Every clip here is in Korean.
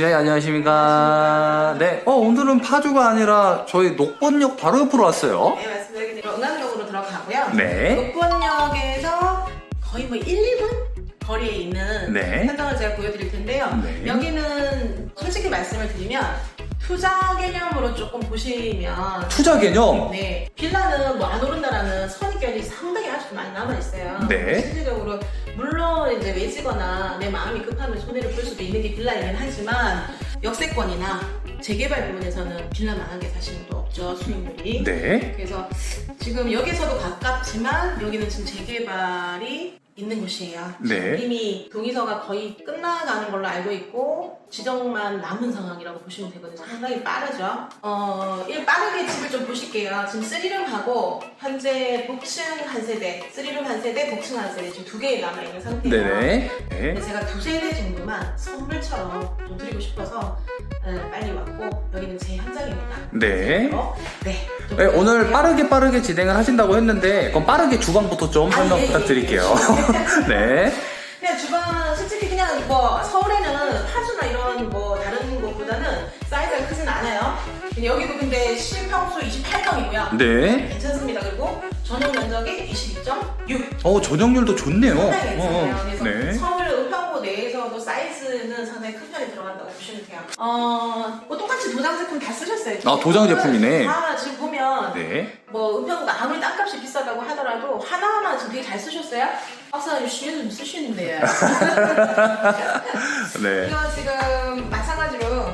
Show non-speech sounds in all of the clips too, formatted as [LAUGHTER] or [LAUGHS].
네, 안녕하십니까. 네, 어, 오늘은 파주가 아니라 저희 녹번역 바로 옆으로 왔어요. 네, 말씀드리기로 응안역으로 들어가고요. 네. 녹번역에서 거의 뭐 1, 2분 거리에 있는 네. 현장을 제가 보여드릴 텐데요. 네. 여기는 솔직히 말씀을 드리면 투자 개념으로 조금 보시면 투자 개념. 네, 빌라는 뭐 안 오른다라는 선입견이 상당히 아직도 많이 남아 있어요. 네. 실질적으로 물론 이제 외지거나 내 마음이 급하면 손해를 볼 수도 있는 게 빌라이긴 하지만 역세권이나 재개발 부분에서는 빌라만한 게 사실은 또 없죠 수익률이. 네. 그래서 지금 여기서도 가깝지만 여기는 지금 재개발이 있는 곳이에요. 네. 이미 동의서가 거의 끝나가는 걸로 알고 있고 지정만 남은 상황이라고 보시면 되거든요. 상당히 빠르죠. 어, 일 빠르게 집을 좀 보실게요. 지금 쓰리룸하고 현재 복층 한 세대, 쓰리룸 한 세대, 복층 한 세대 지금 두 개 남아 있는 상태예요. 네네. 근데 네. 제가 두 세대 정도만 선물처럼 좀 드리고 싶어서 어, 빨리 왔고 여기는 제 현장입니다. 네. 어? 네. 좀 네, 오늘. 빠르게 빠르게 진행을 하신다고 했는데, 그럼 빠르게 주방부터 좀 아, 설명 예, 예, 부탁드릴게요. 예. [LAUGHS] 네. 그냥 주방 솔직히 그냥 뭐 서울에는 파주나 이런 뭐 다른 곳보다는 사이즈가 크진 않아요. 근데 여기도 근데 실평수 28평이고요. 네. 괜찮습니다. 그리고 전용 면적이 22.6. 어, 전용률도 좋네요. 상당히 괜찮아요. 어, 그래서 네. 서울 은평구 내에서도 사이즈는 상당히 큰 어, 뭐 똑같이 도장 제품 다 쓰셨어요. 아, 도장 제품이네. 아, 지금 보면 네. 뭐 은평구가 아무리 땅값이 비싸다고 하더라도 하나하나 지금 되게 잘 쓰셨어요. 박사님 쉬는 좀 쓰시는데. [LAUGHS] 네. 이거 지금 마찬가지로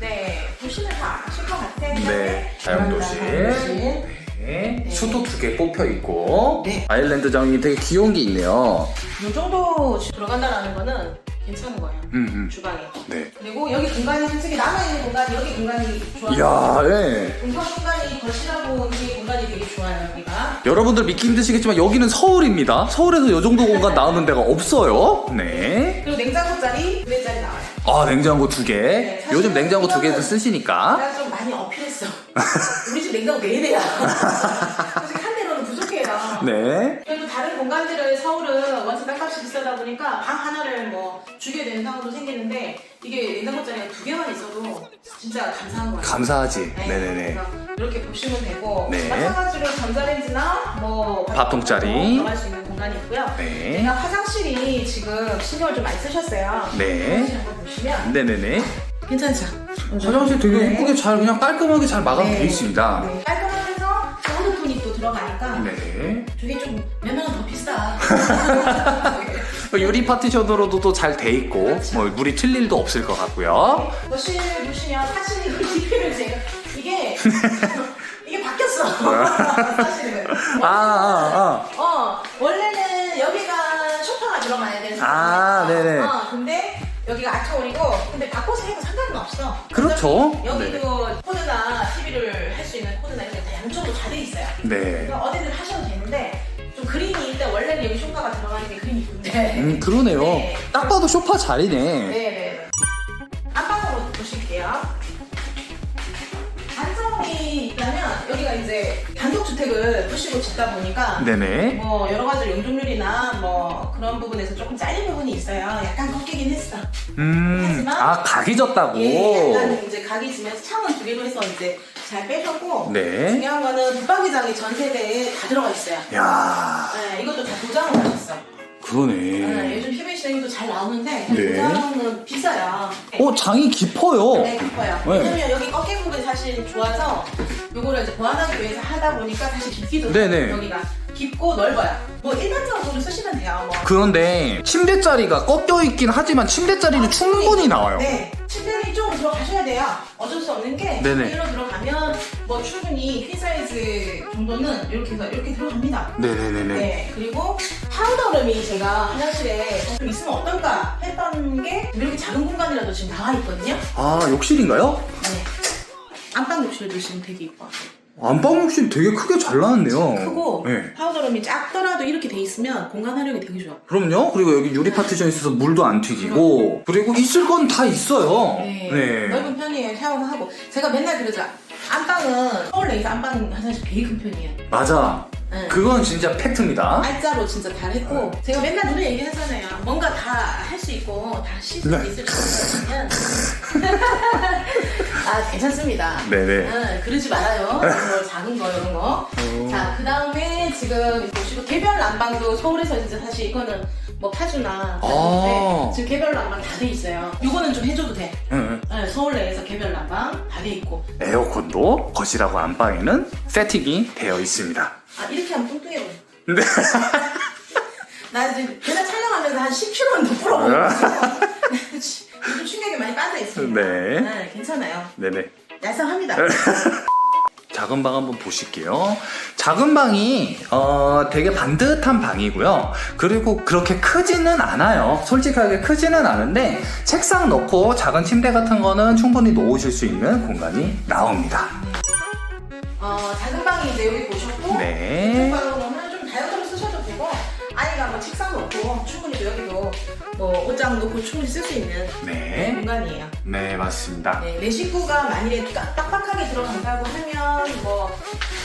네 보시면 다 아실 것 같아요. 네. 자연도실. 네. 네. 수도 두개 꼽혀 있고. 네. 아일랜드장이 되게 귀여운 게 있네요. 이 정도 들어간다라는 거는 괜찮은 거예요. 음, 음. 주방에. 네. 그리고 여기 공간이 솔직히 남아있는 공간이 여기 공간이 좋아요. 이야, 네. 공간 공간이 거실하고 여기 공간이 되게 좋아요 여기가. 여러분들 믿기 힘드시겠지만 여기는 서울입니다. 서울에서 이 정도 공간 나오는 데가 없어요. 네. 그리고 냉장고 자리, 두 개짜리 나와요. 아, 냉장고 두 개. 네, 요즘 냉장고 두 개도 쓰시니까. 내가 좀 많이 어필했어. 우리 집 냉장고 네 대야. [LAUGHS] 솔직히 한 대로는 부족해요. 네. 그래도 다른 서울은 원체 땅값이 비싸다 보니까 방 하나를 뭐 주게 되는 상황도 생기는데 이게 냉장고 자리가 두 개만 있어도 진짜 감사한 거예요. 감사하지. 네, 네네네. 그래서 이렇게 보시면 되고 네. 마찬가지로 전자레인지나 뭐 밥통짜리. 들어갈 수 있는 공간이 있고요. 네. 제가 화장실이 지금 신경을 좀 많이 쓰셨어요. 네. 화장실 한번 보시면 네네네. 괜찮죠? 화장실 되게 네. 예쁘게 잘 그냥 깔끔하게 잘 마감돼 네. 있습니다. 네. 깔끔하면서 좋은 톤이 또 들어가니까 네. 저게 좀 몇만 원 더 비싸. 유리 파티션으로도 또 잘 돼 있고 그렇죠. 뭐 물이 튈 일도 없을 것 같고요. 거실 보시면 사실 이거 제가 이게 [LAUGHS] [LAUGHS] 이게 바뀌었어. [LAUGHS] 사실은. 아, 아, 어 원래는 여기가 소파가 들어가야 되는 아. 네네. 어 근데 여기가 아트홀이고 근데 바꿔서 해도 상관은 없어. 그렇죠. 여기도 코드나 TV를 할 수 있는 코드나 이런 게다 양쪽으로 다 돼 있어요. 아. 네. 어디든 하셔도 되는데 좀 원래는 여기 소파가 들어가는 게 그림이 이쁜데. 음, 그러네요. 네. 딱 봐도 소파 자리네. 네네. 안방으로 보실게요. 단점이 있다면 여기가 이제 단독주택을 부시고 짓다 보니까 네네. 뭐 여러 가지 용적률이나 뭐 그런 부분에서 조금 잘린 부분이 있어요. 약간 꺾이긴 했어. 음, 하지만- 아, 각이 졌다고. 예, 약간 이제 각이 지면서 창은 두 개로 해서 이제 잘 빼셨고 네. 중요한 거는 붙박이장이 전 세대에 다 들어가 있어요. 야 네, 이것도 다 도장을 하셨어. 네, 그러네. 요즘 PVC도 잘 나오는데 네. 도장은 비싸요. 어, 장이 깊어요. 네, 깊어요. 네. 왜냐면 여기 꺾인 부분이 사실 좋아서 요거를 이제 보완하기 위해서 하다 보니까 사실 깊기도 네네. 해요. 여기가 깊고 넓어요. 뭐 일반적으로 쓰시면 돼요. 뭐. 그런데 침대짜리가 꺾여 있긴 하지만 침대짜리는 충분히 나와요. 네, 침대는 이쪽으로 들어가셔야 돼요. 어쩔 수 없는 게 네네. 여기로 들어가면 뭐 충분히 퀸 사이즈 정도는 이렇게 해서 이렇게 들어갑니다. 네네네네. 네, 그리고 파우더룸이 제가 화장실에 좀 있으면 어떨까 했던 게 이렇게 작은 공간이라도 지금 나와 있거든요. 아, 욕실인가요? 네. 안방 욕실도 지금 되게 이뻐. 안방 욕실 되게 크게 잘 나왔네요. 크고 네. 파우더룸이 작더라도 이렇게 돼 있으면 공간 활용이 되게 좋아. 그럼요. 그리고 여기 유리 파티션 있어서 물도 안 튀기고 그리고 있을 건 다 있어요. 네. 넓은 편이에요. 샤워하고 제가 맨날 그러죠. 안방은 서울 내에서 안방 화장실 되게 큰 편이에요. 맞아. 네. 그건 진짜 팩트입니다. 알짜로 진짜 다 했고 제가 맨날 눈에 얘기하잖아요 뭔가 다 할 수 있고 다 실수 네. 있을 거면 [LAUGHS] 아 괜찮습니다 네네. 응, 그러지 말아요 이런 거, 작은 거 이런 어. 거자 그 다음에 지금 보시고 개별 난방도 서울에서 이제 사실 이거는 뭐 파주나 아. 지금 개별 난방 다 돼 있어요 요거는 좀 해줘도 돼 응. 네, 서울 내에서 개별 난방 다 돼 있고 에어컨도 거실하고 안방에는 세팅이 되어 있습니다. 아 이렇게 하면 뚱뚱해 보여 네. [LAUGHS] 나 지금 걔네 촬영하면서 한 10kg는 더 불어먹었어. [LAUGHS] 요즘 충격이 많이 빠져 있습니다. 네. 괜찮아요. 네네. 얄쌍합니다. [LAUGHS] 작은 방 한번 보실게요. 작은 방이 어, 되게 반듯한 방이고요. 그리고 그렇게 크지는 않아요. 솔직하게 크지는 않은데 책상 넣고 작은 침대 같은 거는 충분히 놓으실 수 있는 공간이 나옵니다. 어, 작은 방이 이제 여기 보셨고, 네. 큰 방으로는 좀 다용도로 쓰셔도 되고, 아이가 뭐 책상 놓고 충분히 또 여기도 뭐 옷장 놓고 충분히 쓸 수 있는 네. 공간이에요. 네, 맞습니다. 네, 내 식구가 만일에 딱- 빡빡하게 들어간다고 하면 뭐,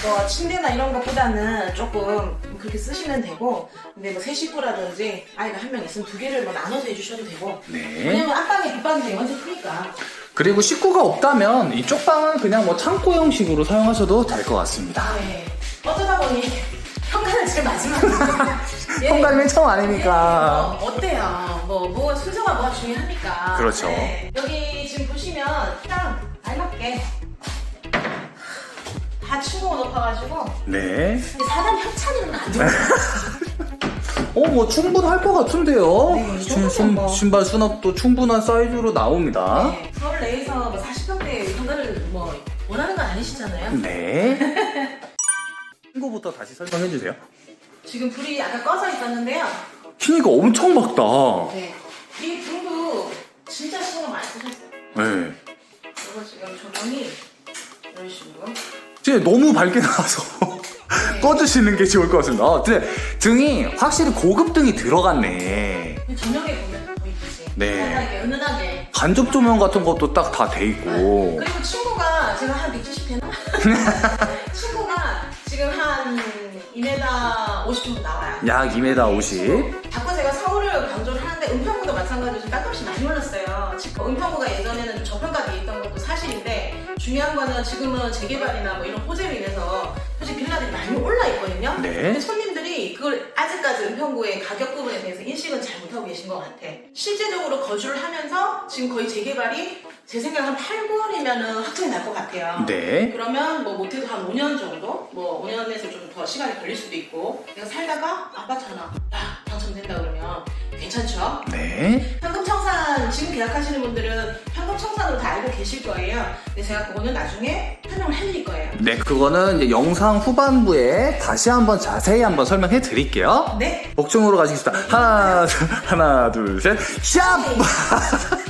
뭐 침대나 이런 것보다는 조금 그렇게 쓰시면 되고 근데 뭐 세 식구라든지 아이가 한 명 있으면 두 개를 뭐 나눠서 해주셔도 되고 네. 왜냐면 뒷방이 되게 완전 크니까 그리고 식구가 없다면 이쪽 방은 그냥 뭐 창고 형식으로 사용하셔도 될 것 같습니다. 네. 어쩌다 보니 현관은 제일 마지막에 예. 현관 맨 처음 예, 아니니까. 뭐 어때요? 뭐, 뭐 순서가 뭐가 중요합니까? 그렇죠. 네. 여기 지금 보시면 그냥 알맞게 다 층고가 높아가지고 네. 근데 사람 협찬이면 안 돼요. [LAUGHS] 어, 뭐 충분할 것 같은데요. 네, 이 신, 신, 뭐. 신발 수납도 충분한 사이즈로 나옵니다. 네, 서울 내에서 뭐 40평대 현관을 뭐 원하는 건 아니시잖아요. 네. 친구부터 다시 설명해 주세요. 지금 불이 아까 꺼져 있었는데요. 키니가 엄청 밝다. 네. 이 불도 진짜 신경 많이 쓰셨어요. 네. 이거 지금 조명이 이런 식으로. 진짜 너무 밝게 나와서 네. 꺼주시는 게 좋을 것 같습니다. 아, 근데 등이 확실히 고급 등이 들어갔네. 저녁에 보면 보이듯이. 네. 편하게, 은은하게. 간접 조명 같은 것도 딱 다 돼 있고. 그리고 친구가 제가 한 170 되나? 친구가 지금 한 2m 50 [LAUGHS] 정도 나와요. 약 2m 50. 자꾸 제가 서울을 강조를 하는데 은평구도 마찬가지로 땅값이 많이 올랐어요. 지금 은평구가 예전에는 저평가돼 있던 것도 사실인데 중요한 거는 지금은 재개발이나 뭐 이런 호재로 인해서 솔직히 빌라들이 많이 올라 있거든요. 네. 근데 손님들이 그걸 아직까지 은평구의 가격 부분에 대해서 인식은 잘 못하고 계신 것 같아. 실제적으로 거주를 하면서 지금 거의 재개발이 제 생각에 한 8, 9월이면 확정이 날 것 같아요. 네. 그러면 뭐 못해도 한 5년 정도? 뭐 5년에서 좀 더 시간이 걸릴 수도 있고 내가 살다가 아파트 하나 야 당첨된다 그러면 괜찮죠? 네. 현금 청산 지금 계약하시는 분들은 청산으로 다 알고 계실 거예요. 근데 제가 그거는 나중에 설명을 해드릴 거예요. 네, 그거는 이제 영상 후반부에 다시 한번 자세히 한번 설명해 드릴게요. 네. 복층으로 가시겠습니다. 하나, 둘, 하나, 둘, 셋, 샵!